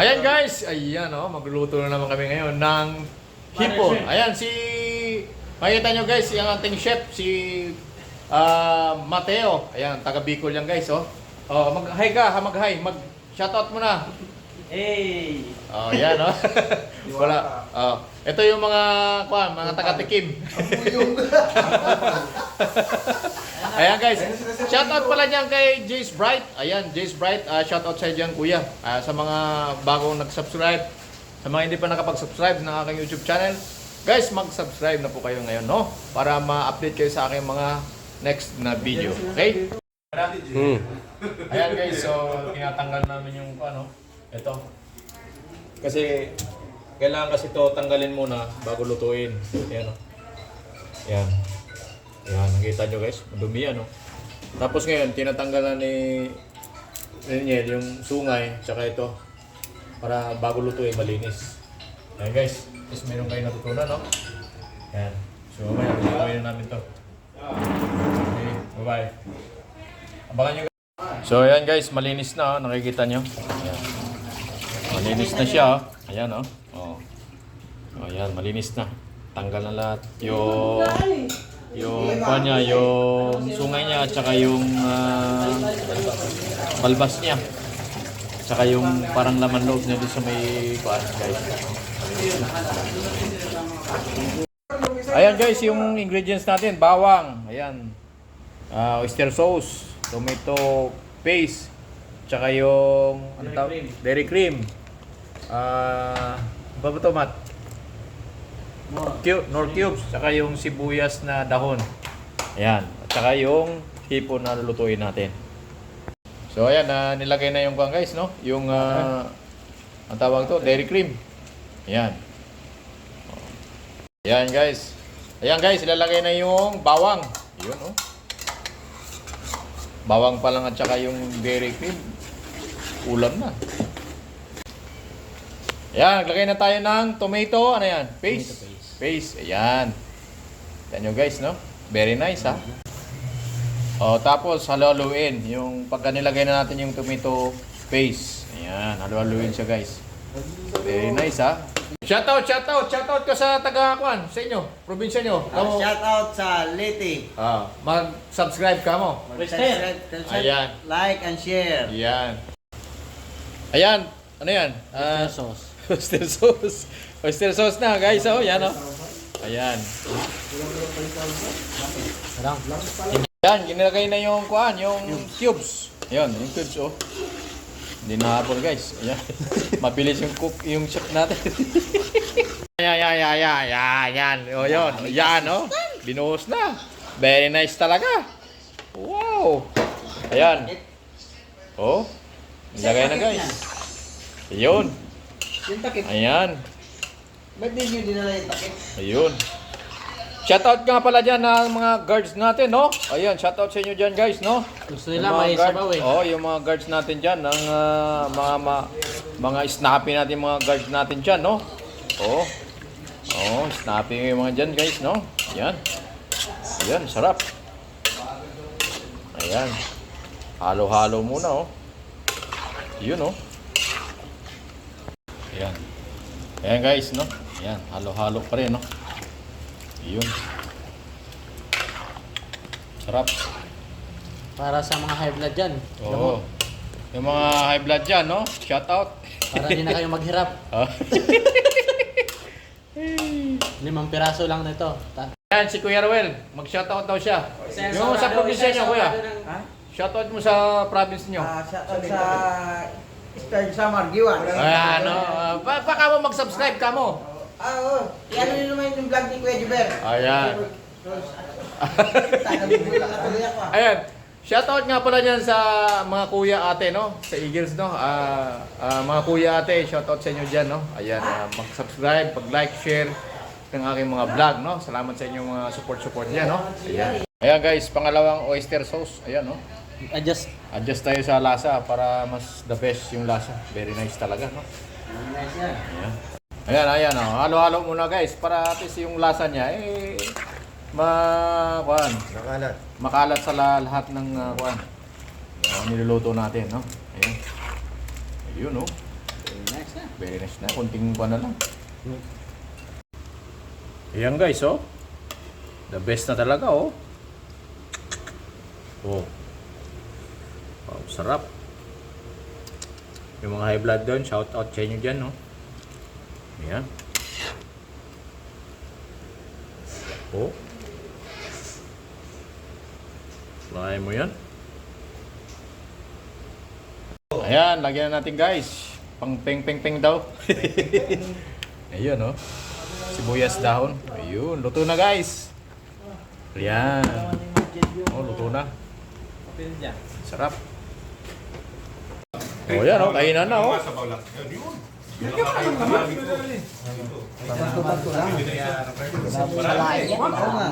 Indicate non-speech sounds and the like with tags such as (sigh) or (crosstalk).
Ayan guys, ayan oh, magluluto na naman kami ngayon ng hipon. Ayan si Makita nyo guys, yung ating chef si ah, Mateo. Ayan, taga Bicol yan guys oh. Oh, mag-hi ka, ha, mag-hi, mag shoutout mo na. Hey! Oh, yan oh. (laughs) Wala. Oh, ito yung mga kuan, mga taga-tikim. (laughs) Shoutout pala niyan kay Jace Bright. Ayan, Jace Bright, ah, shoutout sa diyan kuya. Ah, sa mga bagong nag-subscribe, sa mga hindi pa nakapag-subscribe ng aking YouTube channel, guys, mag-subscribe na po kayo ngayon, no? Para ma-update kayo sa aking mga next na video. Okay? Hmm. Ayan guys, so tinatanggal namin yung ano, ito. Kasi kailangan kasi to tanggalin muna bago lutuin. Ayan o. Ayan. Ayan, nakita nyo guys, madumi yan o. Tapos ngayon, tinatanggal na ni Reniel yung sungay, tsaka ito, para bago lutuin, malinis. Ayan guys, is meron kayo natutunan no? Ayan. So mamaya, lutuin na namin to. Okay, bye-bye. Abangan nyo So ayan guys, malinis na, oh. nakikita nyo. Ayan. Malinis na siya, oh. ayan oh. Oh. Oh, ayan, malinis na. Tanggal na lahat yung yung kuha niya, yung sungay niya at saka yung ah, balbas niya. Tsaka yung parang laman loob niya doon sa may kuha guys. Ayan guys, yung ingredients natin, bawang, ayan. Ah, oyster sauce, tomato paste, tsaka yung ano Dairy tawag? cream. Dairy cream. Ah, ano ba ba to, Matt? Cube, nor cubes, tsaka yung sibuyas na dahon. Ayan, at tsaka yung hipon na lulutuin natin. So ayan, na nilagay na yung kuwan guys, no? Yung ah, ang tawag to, dairy cream. Ayan. Ayan guys. Ayan guys, ilalagay na yung bawang. Yun oh. Bawang pa lang at saka yung dairy cream. Ulam na. Ayan, naglagay na tayo ng tomato. Ano yan? Paste. Paste. Ayan. Yan nyo guys, no? Very nice ha. O, tapos halo-haluin. Yung pagka nilagay na natin yung tomato paste. Ayan, halo-haluin siya guys. Very nice ha. Shoutout, shoutout, shoutout ka sa taga-kwan, sa inyo, probinsya nyo. Kamo, Shout out sa Liti. ah, mag-subscribe ka mo. Twister. Ayan. Like and share. Ayan. Ayan, ano yan? Ah, sauce. (laughs) oyster sauce. Oyster sauce na guys, oh, yan oh. Ayan. Sarang. Yan, ginilagay na yung kuan, yung cubes. Yan, yung cubes oh. Hindi nahabol guys. Ayan. (laughs) Mabilis yung cook, yung chef natin. (laughs) Ayan, ayan, ayan, ayan, ayan, yan. O yun, yan oh. Binuhos na. Very nice talaga. Wow. Ayan. Oh. Nilagay na guys. Ayun. Ayan. Ba't di nyo dinala yung takip? Ayun. Shoutout nga pala dyan ng mga guards natin, no? Ayan, shoutout sa inyo dyan, guys, no? Gusto nila may guard- sabaw eh. Oo, yung mga guards natin dyan, ng ah, mga, mga, mga snappy natin, mga guards natin dyan, no? Oo. Oo, snappy yung mga dyan, guys, no? Ayan. Ayan, sarap. Ayan. Halo-halo muna, oh. Yun, oh. Ayan. Ayan, guys, no? Ayan, halo-halo pa rin, no? Yun. Sarap. Para sa mga high blood dyan. Oo. Yung mga high blood dyan, no? Shout out. Para di na kayo maghirap. (laughs) Ah. (laughs) Limang piraso lang nito. Ta- Yan, si Kuya Ruel. Mag-shoutout daw siya. Yung sa probinsya niyo, Kuya. Ha? Shoutout mo sa province niyo. Ah, shout out sa Star Samar, Giwan. Ayan, no? Uh, pa baka mo mag-subscribe ka mo. Ah, oo. Yan nyo naman yung vlog ni Kuya Jiber. Ayan. (laughs) Ayan. Shoutout nga pala dyan sa mga kuya ate, no? Sa Eagles, no? Ah, ah, mga kuya ate, shoutout sa inyo dyan, no? Ayan, ah, mag-subscribe, pag-like, share ng aking mga vlog, no? Salamat sa inyong mga support-support dyan, no? Ayan. Ayan guys, pangalawang oyster sauce. Ayan, no? Adjust. Adjust tayo sa lasa para mas the best yung lasa. Very nice talaga, no? Nice yan. Ayan. Ayan, ayan, oh. Halo-halo muna guys para at least yung lasa niya, eh, ma, kuhan, Nakalat. makalat sa la- lahat ng uh, kuhan. Ayan, niluluto natin, no? Ayan. Ayun, no? Very nice. nice na. Very nice na. Kunting pa na lang. Ayan guys, oh. The best na talaga, oh. Oh. Wow, sarap. Yung mga high blood doon, shout out sa inyo dyan, no? Ayan. Oh. Try mo yan. Ayan, lagyan na natin guys. Pang peng peng peng daw. (laughs) Ayun, no? Sibuyas dahon. Ayun, luto na guys. Ayan. Oh, luto na. Sarap. Oh, yan, oh. Kainan na, oh. Lang. Salain yan. Oo nga.